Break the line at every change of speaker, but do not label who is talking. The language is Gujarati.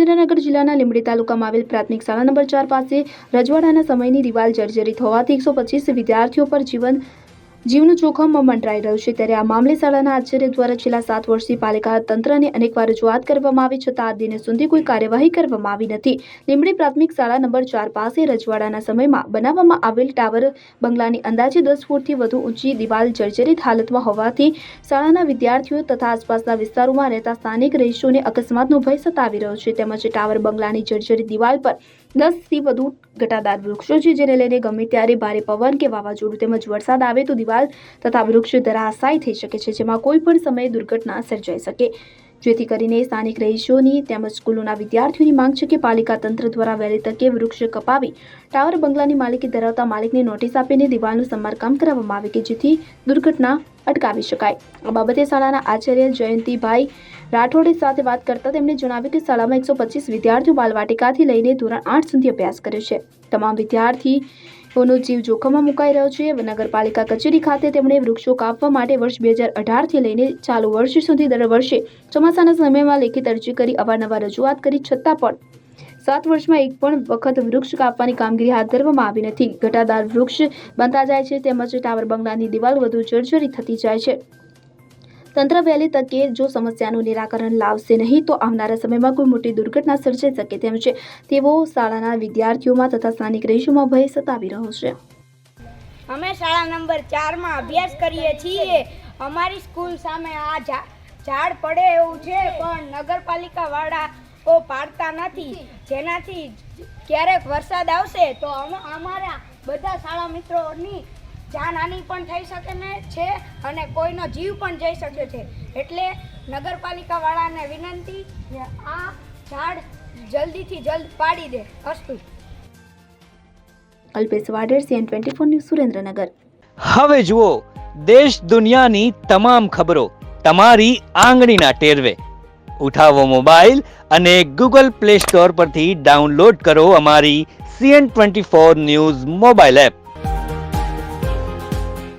સુરેન્દ્રનગર જિલ્લાના લીંબડી તાલુકામાં આવેલ પ્રાથમિક શાળા નંબર ચાર પાસે રજવાડાના સમયની દિવાલ જર્જરિત હોવાથી એકસો પચીસ વિદ્યાર્થીઓ પર જીવન જીવનું જોખમ મંડરાઈ રહ્યું છે ત્યારે આ મામલે શાળાના આચાર્ય દ્વારા છેલ્લા સાત વર્ષથી પાલિકા તંત્રને અનેકવાર રજૂઆત કરવામાં આવી છતાં આ દિને સુધી કોઈ કાર્યવાહી કરવામાં આવી નથી. લીમડી પ્રાથમિક શાળા નંબર ચાર પાસે રજવાડાના સમયમાં બનાવવામાં આવેલ ટાવર બંગલાની અંદાજે દસ ફૂટથી વધુ ઊંચી દિવાલ જર્જરિત હાલતમાં હોવાથી શાળાના વિદ્યાર્થીઓ તથા આસપાસના વિસ્તારોમાં રહેતા સ્થાનિક રહીશોને અકસ્માતનો ભય સતાવી રહ્યો છે. તેમજ ટાવર બંગલાની જર્જરિત દિવાલ પર દસથી વધુ ઘટાદાર વૃક્ષો છે, જેને લઈને ગમે ત્યારે ભારે પવન કે વાવાઝોડું તેમજ વરસાદ આવે તો દિવાલ તથા વૃક્ષ ધરાશાય થઈ શકે છે, જેમાં કોઈ પણ સમયે દુર્ઘટના સર્જાઈ શકે. જેથી કરીને સ્થાનિક રહીશોની તેમજ સ્કૂલોના વિદ્યાર્થીઓની માંગ છે કે પાલિકા તંત્ર દ્વારા વહેલી તકે વૃક્ષ કપાવી ટાવર બંગલાની માલિકી ધરાવતા માલિકને નોટિસ આપીને દિવાલનું સમારકામ કરાવવામાં આવે કે જેથી દુર્ઘટના અટકાવી શકાય. આ બાબતે શાળાના આચાર્ય જયંતિભાઈ રાઠોડે સાથે વાત કરતા તેમણે જણાવ્યું કે શાળામાં એકસો પચીસ વિદ્યાર્થીઓ બાલવાટિકાથી લઈને ધોરણ આઠ સુધી અભ્યાસ કર્યો છે. તમામ વિદ્યાર્થીઓનો જીવ જોખમમાં મુકાઈ રહ્યો છે. નગરપાલિકા કચેરી ખાતે તેમણે વૃક્ષો કાપવા માટે વર્ષ બે હજાર અઢારથી લઈને ચાલુ વર્ષ સુધી દર વર્ષે ચોમાસાના સમયમાં લેખિત અરજી કરી અવારનવાર રજૂઆત કરી છતાં પણ સાત વર્ષમાં એક પણ વખત વૃક્ષ કાપવાની કામગીરી હાથ ધરવામાં આવી નથી. ઘટાદાર વૃક્ષ બનતા જાય છે તેમજ ટાવર બંગલાની દિવાલ વધુ જર્જરી થતી જાય છે. તંત્ર વહેલી તકે જો સમસ્યાનું નિરાકરણ લાવશે નહીં, તો આવનારા સમયમાં કોઈ મોટી દુર્ઘટના સર્જાઈ શકે તેમ છે. તેવો શાળાના વિદ્યાર્થીઓમાં તથા સ્થાનિક રહીશોમાં ભય સતાવી રહ્યો છે.
અમે શાળા નંબર ચારમાં અભ્યાસ કરીએ છીએ. અમારી સ્કૂલ સામે આ ઝાડ પડે એવું છે, પણ નગરપાલિકાવાળાઓ પાડતા નથી. જેનાથી ક્યારેક વરસાદ આવશે, તો અમ- અમારા બધા શાળા મિત્રોની જાનહાનિ પણ થઈ શકે ને છે અને કોઈનો જીવ પણ જઈ શકે છે. એટલે નગરપાલિકાવાળાને વિનંતી કે આ ઝાડ જલ્દીથી જલ્દ પાડી દે. અસ્તુ.
Alpesh Vader CN twenty four news Surendranagar.
હવે જુઓ દેશ દુનિયાની તમામ ખબરો તમારી આંગળીના ટેરવે. ઉઠાવો મોબાઈલ અને ગૂગલ પ્લે સ્ટોર પરથી ડાઉનલોડ કરો અમારી CN twenty four news mobile app.